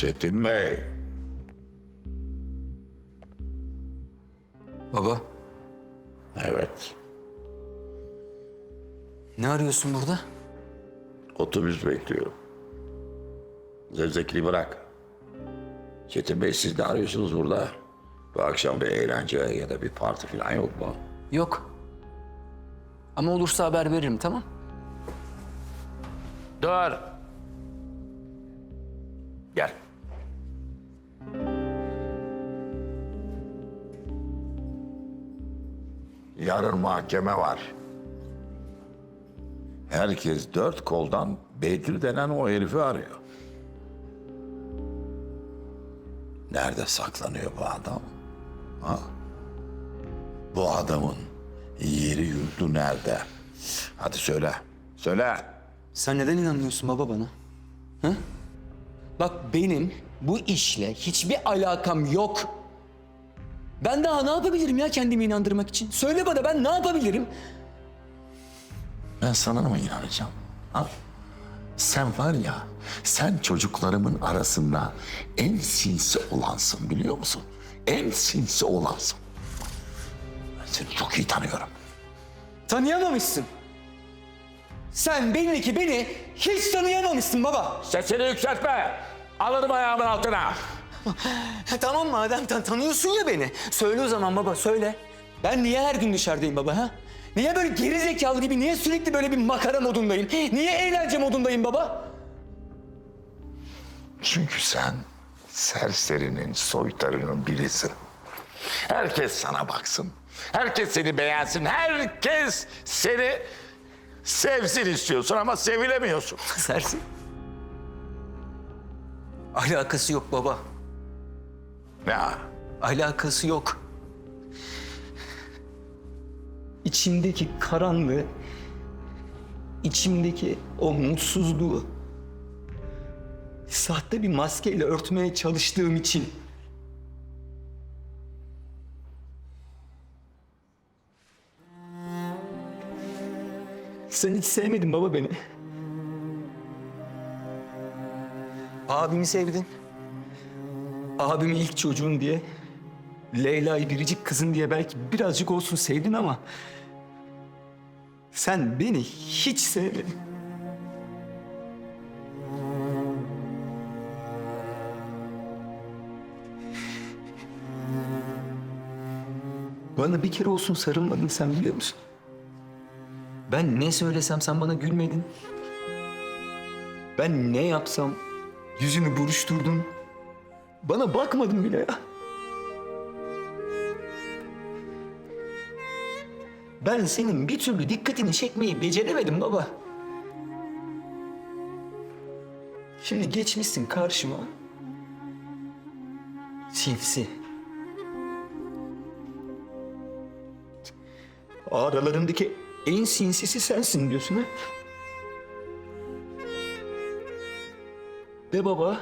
Çetin Bey. Baba, Evet. ne arıyorsun burada? Otobüs bekliyorum. Zevzekliği bırak. Çetin Bey siz ne arıyorsunuz burada? Bu akşam bir eğlence ya da bir parti falan yok mu? Yok. Ama olursa haber veririm, tamam? Dur. Gel. Yarın mahkeme var. Herkes dört koldan Bedir denen o herifi arıyor. Nerede saklanıyor bu adam? Ha? Bu adamın yeri yurdu nerede? Hadi söyle. Söyle. Sen neden inanmıyorsun baba bana? Hı? Bak benim bu işle hiçbir alakam yok. Ben daha ne yapabilirim ya kendimi inandırmak için? Söyle bana ben ne yapabilirim? Ben sana mı inanacağım? Ha? Sen var ya, sen çocuklarımın arasında en sinsi olansın biliyor musun? En sinsi olansın. Ben seni çok iyi tanıyorum. Tanıyamamışsın. Sen belli ki beni hiç tanıyamamışsın baba. Sesini yükseltme. Alırım ayağımın altına. Tamam madem tan tanıyorsun ya beni. Söyle o zaman baba söyle. Ben niye her gün dışarıdayım baba ha? Niye böyle geri zekalı gibi, niye sürekli böyle bir makara modundayım? Niye eğlence modundayım baba? Çünkü sen serserinin, soytarının birisin. Herkes sana baksın. Herkes seni beğensin. Herkes seni sevsin istiyorsun ama sevilemiyorsun. Sersin. Alakası yok baba. Ya Alakası yok. İçimdeki karanlığı, içimdeki o mutsuzluğu sahte bir maskeyle örtmeye çalıştığım için Sen hiç sevmedin baba beni. Abimi sevdin. Abimi ilk çocuğun diye, Leyla'yı biricik kızın diye belki birazcık olsun sevdin ama... Sen beni hiç sevmedin. Bana bir kere olsun sarılmadın sen biliyor musun? Ben ne söylesem sen bana gülmedin. Ben ne yapsam yüzünü buruşturdun. Bana bakmadın bile ya. Ben senin bir türlü dikkatini çekmeyi beceremedim baba. Şimdi geçmişsin karşıma. Sinsi. Aralarındaki en sinsisi sensin diyorsun ha? De baba.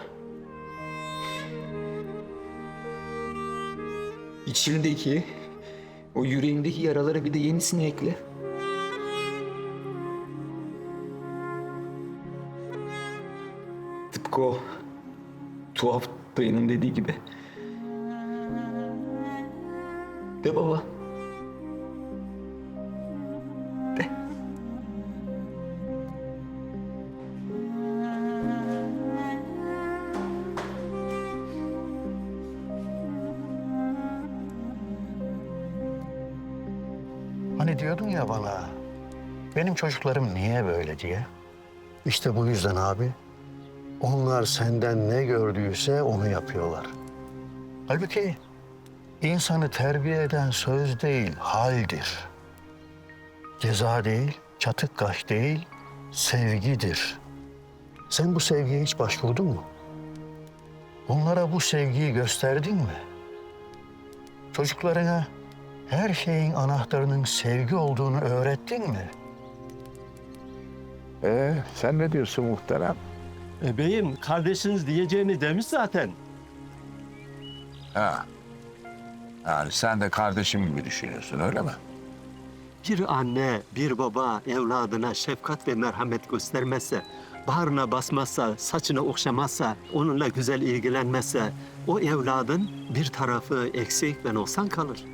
İçindeki, o yüreğindeki yaralara bir de yenisini ekle. Tıpkı o tuhaf dayının dediği gibi. De baba. Hani diyordun ya bana, benim çocuklarım niye böyle diye. İşte bu yüzden abi, onlar senden ne gördüyse onu yapıyorlar. Halbuki insanı terbiye eden söz değil, haldir. Ceza değil, çatık kaş değil, sevgidir. Sen bu sevgiye hiç başvurdun mu? Onlara bu sevgiyi gösterdin mi? Çocuklarına her şeyin anahtarının sevgi olduğunu öğrettin mi? Ee, sen ne diyorsun muhterem? E beyim kardeşiniz diyeceğini demiş zaten. Ha. Yani sen de kardeşim gibi düşünüyorsun öyle mi? Bir anne, bir baba evladına şefkat ve merhamet göstermezse, bağrına basmazsa, saçını okşamazsa, onunla güzel ilgilenmezse, o evladın bir tarafı eksik ve noksan kalır.